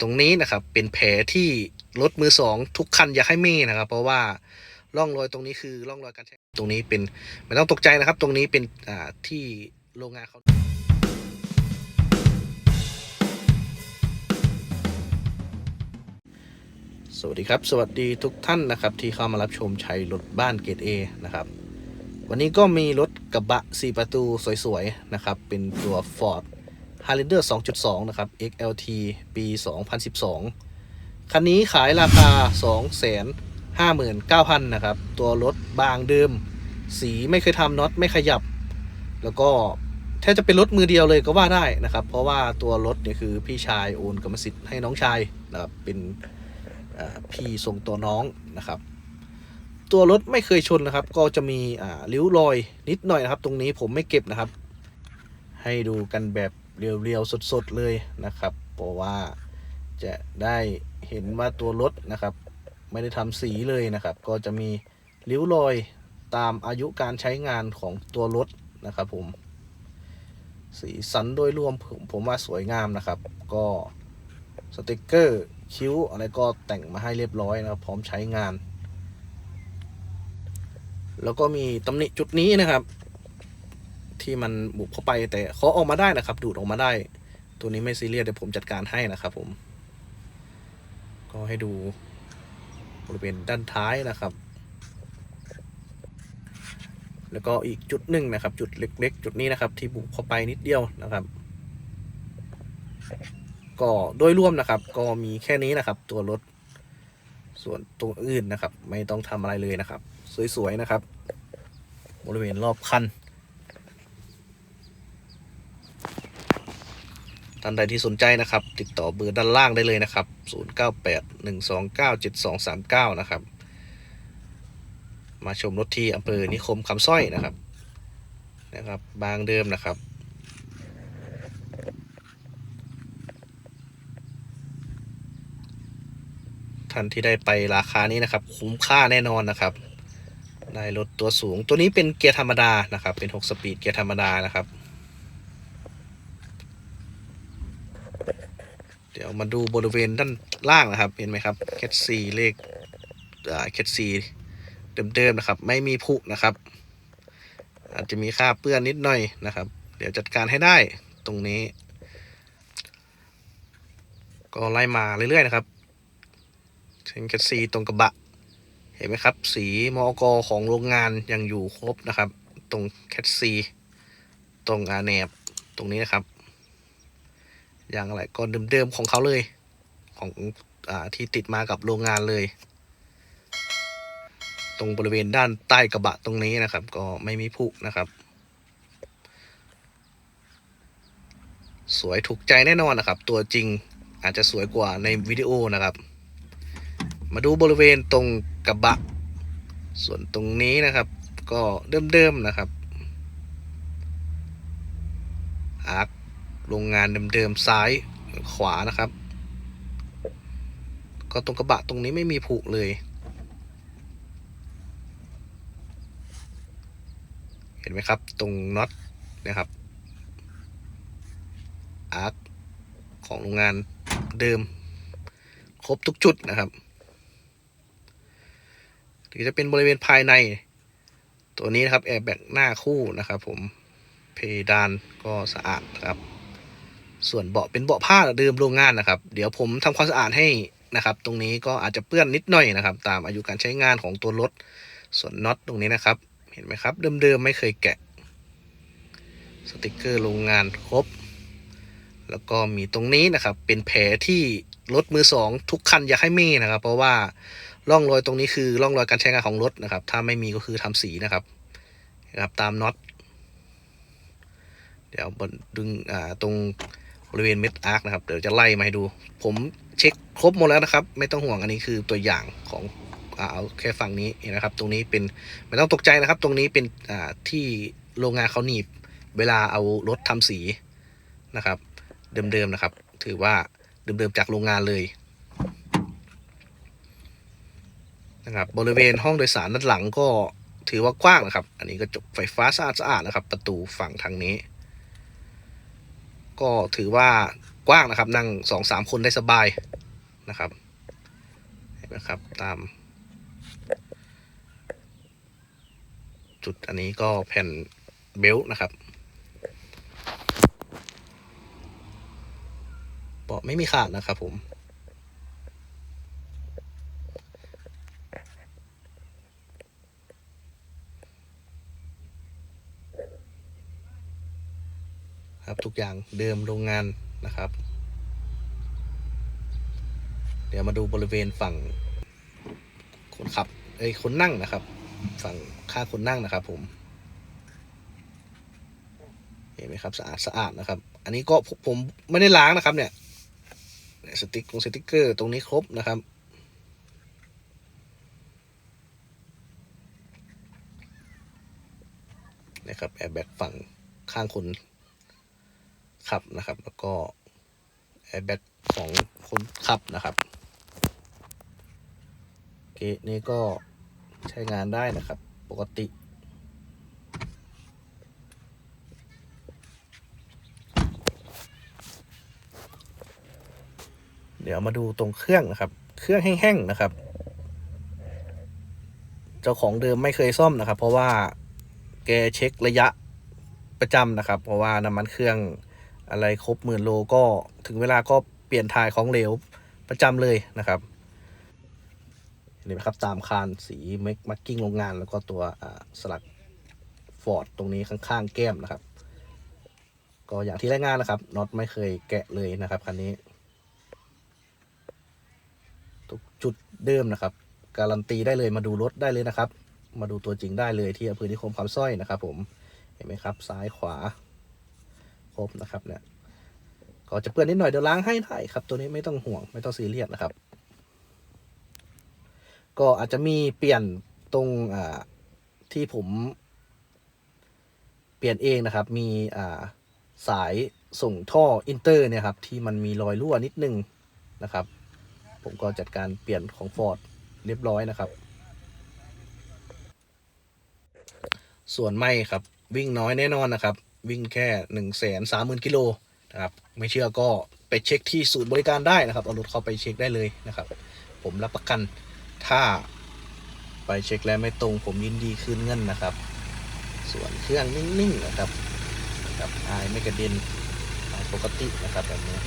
ตรงนี้นะครับเป็นแผลที่รถมือสองทุกคันอยากให้เมีนะครับ เพราะว่าร่องรอยตรงนี้คือร่องรอยการใช้ตรงนี้เป็นไม่ต้องตกใจนะครับ ตรงนี้เป็นอ่าที่โรงงานเขาสวัสดีครับ สวัสดีทุกท่านนะครับ ที่เข้ามารับชมชัยรถบ้านเกรด A นะครับ วันนี้ก็มีรถกระบะ 4 ประตูสวยๆนะครับ เป็นตัว Ford Highlander 2.2 นะครับ XLT ปี 2012 คันนี้ขายราคา 259,000 นะครับ ตัวรถบางเดิม สีไม่เคยทำน็อตไม่ขยับ แล้วก็แทบจะเป็นรถมือเดียวเลยก็ว่าได้นะครับ เพราะว่าตัวรถเนี่ยคือพี่ชายโอนกรรมสิทธิ์ให้น้องชายนะครับ เป็นพี่ส่งตัวน้องนะครับ ตัวรถไม่เคยชนนะครับ ก็จะมีริ้วรอยนิดหน่อยนะครับ ตรงนี้ผมไม่เก็บนะครับ ให้ดูกันแบบ เรียวๆสดๆเลยนะครับ เพราะว่าจะได้เห็นว่าตัวรถนะครับ ไม่ได้ทำสีเลยนะครับ ก็จะมีริ้วรอยตามอายุการใช้งานของตัวรถนะครับผมสีสันโดยรวมผมผมว่าสวยงามนะครับ ก็สติกเกอร์คิ้วอะไรก็แต่งมาให้เรียบร้อยนะครับ พร้อมใช้งาน แล้วก็มีตำหนิจุดนี้นะครับ ที่มันบุกเข้าไปแต่เขาออกมาได้นะครับ ดูดออกมาได้ ตัวนี้ไม่ซีเรียสเดี๋ยวผมจัดการให้นะครับ ผม ก็ให้ดูบริเวณด้านท้ายนะครับ แล้วก็อีกจุดหนึ่งนะครับ จุดเล็ก ๆ จุดนี้นะครับ ที่บุกเข้าไปนิดเดียวนะครับ ก็โดยรวมนะครับ ก็มีแค่นี้นะครับ ตัวรถส่วนตรงอื่นนะครับ ไม่ต้องทำอะไรเลยนะครับ สวยๆนะครับ บริเวณรอบคัน ท่านใดที่สนใจนะครับ ติดต่อเบอร์ด้านล่างได้เลยนะครับ 0981297239 นะครับ มาชมรถที่อำเภอนิคมคำสร้อยนะครับ นะครับ บางเดิมนะครับท่านที่ได้ไปราคานี้นะครับ คุ้มค่าแน่นอนนะครับ ได้รถตัวสูงตัวนี้เป็นเกียร์ธรรมดานะครับ เป็น 6 สปีดเกียร์ธรรมดานะครับ เดี๋ยวมาดูบริเวณด้านล่างนะครับ เห็นไหมครับแคทซีเลขแคทซีเดิมๆนะครับ ไม่มีผุนะครับ อาจจะมีค่าเปื้อนนิดหน่อยนะครับ เดี๋ยวจัดการให้ได้ตรงนี้ ก็ไล่มาเรื่อยๆนะครับถึงแคทซีตรงกระบะ เห็นไหมครับ สีมอกของโรงงานยังอยู่ครบนะครับ ตรงแคทซีตรงอาแนบตรงนี้นะครับ ย่างอะไรก็เดิมๆของเขาเลย ของอาที่ติดมากับโรงงานเลย ตรงบริเวณด้านใต้กระบะตรงนี้นะครับ ก็ไม่มีผุนะครับ สวยถูกใจแน่นอนนะครับ ตัวจริงอาจจะสวยกว่าในวิดีโอนะครับ มาดูบริเวณตรงกระบะ ส่วนตรงนี้นะครับ ก็เดิมๆนะครับอาร์ค โรงงานเดิมๆซ้ายขวานะครับ ก็ตรงกระบะตรงนี้ไม่มีผุเลย เห็นไหมครับ ตรงน็อตนะครับอาร์คของโรงงานเดิม ครบทุกจุดนะครับหรือจะเป็นบริเวณภายใน ตัวนี้นะครับแอร์แบ็กหน้าคู่นะครับผมเพดานก็สะอาดครับ ส่วนเบาะเป็นเบาะผ้าเดิมโรงงานนะครับ เดี๋ยวผมทำความสะอาดให้นะครับ ตรงนี้ก็อาจจะเปื้อนนิดหน่อยนะครับ ตามอายุการใช้งานของตัวรถ ส่วนน็อตตรงนี้นะครับ เห็นไหมครับ เดิมๆไม่เคยแกะ สติกเกอร์โรงงานครบ แล้วก็มีตรงนี้นะครับ เป็นแผลที่รถมือสองทุกคันอยากให้มีนะครับ เพราะว่าร่องรอยตรงนี้คือร่องรอยการใช้งานของรถนะครับ ถ้าไม่มีก็คือทำสีนะครับนะครับ ตามน็อต เดี๋ยวบนดึงอ่าตรง ริเวณเม็ดอาร์คนะครับ เดี๋ยวจะไล่มาให้ดู ผมเช็คครบหมดแล้วนะครับ ไม่ต้องห่วงอันนี้คือตัวอย่างของเอาแค่ฝั่งนี้นะครับ ตรงนี้เป็นไม่ต้องตกใจนะครับ ตรงนี้เป็นที่โรงงานเขาหนีบเวลาเอารถทำสีนะครับ เดิมๆนะครับ ถือว่าเดิมๆจากโรงงานเลยนะครับบริเวณห้องโดยสารด้านหลังก็ถือว่ากว้างนะครับ อันนี้ก็จกไฟฟ้าสะอาดๆนะครับ ประตูฝั่งทางนี้ ก็ถือว่ากว้างนะครับ นั่งสองสามคนได้สบายนะครับเห็นไหมครับตาม จุดอันนี้ก็แผ่นเบลต์นะครับเบาะไม่มีขาดนะครับผม ครับทุก อย่างเดิมโรงงานนะครับ เดี๋ยวมาดูบริเวณฝั่งคนขับเอ้ยคนนั่งนะครับ ฝั่งข้างคนนั่งนะครับ ผมเห็นไหมครับสะอาดสะอาดนะครับ อันนี้ก็ผมไม่ได้ล้างนะครับ เนี่ยสติ๊กตรงสติ๊กเกอร์ตรงนี้ครบนะครับนะครับแอร์แบ็กฝั่งข้างคน ขับนะครับ แล้วก็แอร์แบ็กของคนขับนะครับเกะนี้ก็ใช้งานได้นะครับ ปกติ เดี๋ยวมาดูตรงเครื่องนะครับ เครื่องแห้งๆนะครับ เจ้าของเดิมไม่เคยซ่อมนะครับ เพราะว่าแกเช็คระยะประจำนะครับ เพราะว่าน้ำมันเครื่อง อะไรครบหมื่นโลก็ถึงเวลาก็เปลี่ยนถ่ายของเหลวประจำเลยนะครับเห็นไหมครับตามคานสีเมกมักกิ้งโรงงาน แล้วก็ตัวสลักฟอร์ดตรงนี้ข้างๆ แก้มนะครับ ก็อย่างที่รายงานนะครับน็อตไม่เคยแกะเลยนะครับคันนี้ ทุกจุดเดิมนะครับ การันตีได้เลยมาดูรถได้เลยนะครับ มาดูตัวจริงได้เลยที่อำเภอนิคมคำสร้อยนะครับ ผมเห็นไหมครับ ซ้ายขวา ครบนะครับเนี่ยก็จะเปื้อนนิดหน่อยเดี๋ยวล้างให้ได้ครับ ตัวนี้ไม่ต้องห่วงไม่ต้องซีเรียสนะครับ ก็อาจจะมีเปลี่ยนตรงอ่าที่ผมเปลี่ยนเองนะครับ มีอ่าสายส่งท่ออินเตอร์เนี่ยครับที่มันมีรอยรั่วนิดนึงนะครับ ผมก็จัดการเปลี่ยนของ Ford เรียบร้อยนะครับ ส่วนไม่ครับวิ่งน้อยแน่นอนนะครับ วิ่งแค่หนึ่งแสนสามหมื่นกิโลนะครับไม่เชื่อก็ไปเช็คที่ศูนย์บริการได้นะครับเอารถเข้าไปเช็คได้เลยนะครับ ผมรับประกันถ้าไปเช็คแล้วไม่ตรง ผมยินดีคืนเงินนะครับ ส่วนเครื่องนิ่งๆนะครับนะครับอายไม่กระเด็นอายปกตินะครับแบบนี้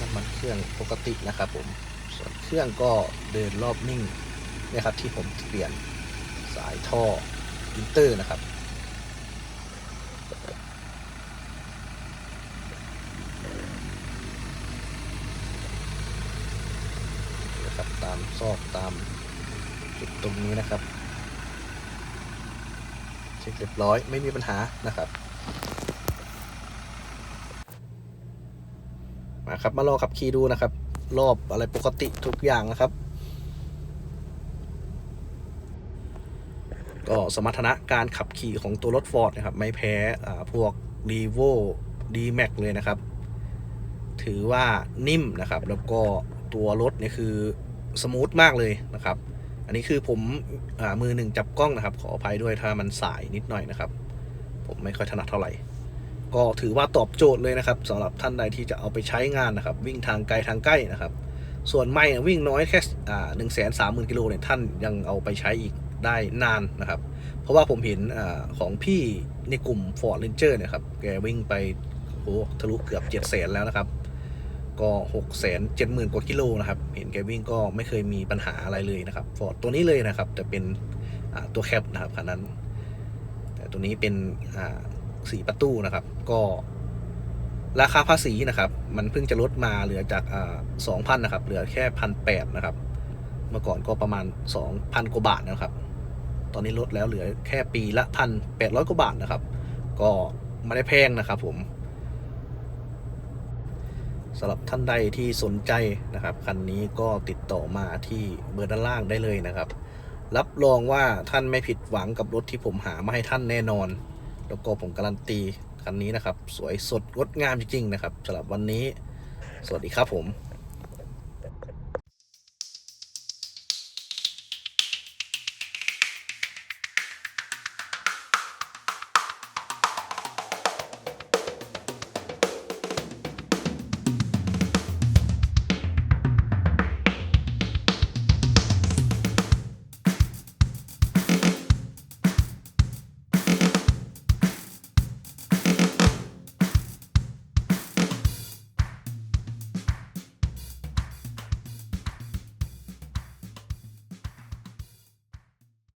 น้ำมันเครื่องปกตินะครับผมส่วนเครื่องก็เดินรอบนิ่งนะครับที่ผมเปลี่ยนสายท่อ อินเตอร์นะครับนะครับ ตามซอกตามจุดตรงนี้นะครับ เช็คเรียบร้อยไม่มีปัญหานะครับมาครับมาลองขับขี่ดูนะครับ รอบอะไรปกติทุกอย่างนะครับ ก็สมรรถนะการขับขี่ของตัวรถ Ford นะครับ ไม่แพ้พวก r e v o d m a x เลยนะครับ ถือว่านิ่มนะครับ แล้วก็ตัวรถเนี่ยคือสมูทมากเลยนะครับ อันนี้คือผมอมือหนึ่งจับกล้องนะครับ ขออภัยด้วยถ้ามันสายนิดหน่อยนะครับ ผมไม่ค่อยถนัดเท่าไหร่ ก็ถือว่าตอบโจทย์เลยนะครับสำหรับท่านใดที่จะเอาไปใช้งานนะครับ วิ่งทางไกลทางใกล้นะครับ ส่วนไม่วิ่งน้อยแค่หนึ่งแสนสามหมื่นกิโลเนี่ยท่านยังเอาไปใช้อีก ได้นานนะครับ เพราะว่าผมเห็นอของพี่ในกลุ่ม Ford Ranger เนี่ยครับ แกวิ่งไปโอ้โหทะลุเกือบเจ็ดแสนแล้วนะครับ ก็หกแสนเจ็ดหมื่นกว่ากิโลนะครับ เห็นแกวิ่งก็ไม่เคยมีปัญหาอะไรเลยนะครับ Ford ตัวนี้เลยนะครับจะเป็นตัวแคปนะครับคันนั้น แต่ตัวนี้เป็นสีประตูนะครับ ก็ราคาภาษีนะครับ มันเพิ่งจะลดมาเหลือจากสองพันนะครับ เหลือแค่พันแปดนะครับ เมื่อก่อนก็ประมาณสองพันกว่าบาทนะครับ ตอนนี้ลดแล้วเหลือแค่ปีละพันแปดร้อยกว่าบาทนะครับ ก็ไม่ได้แพงนะครับผมสำหรับท่านใดที่สนใจนะครับคันนี้ก็ติดต่อมาที่เบอร์ด้านล่างได้เลยนะครับ รับรองว่าท่านไม่ผิดหวังกับรถที่ผมหามาให้ท่านแน่นอน แล้วก็ผมการันตีคันนี้นะครับ สวยสดงดงามจริงๆนะครับสำหรับวันนี้ สวัสดีครับผม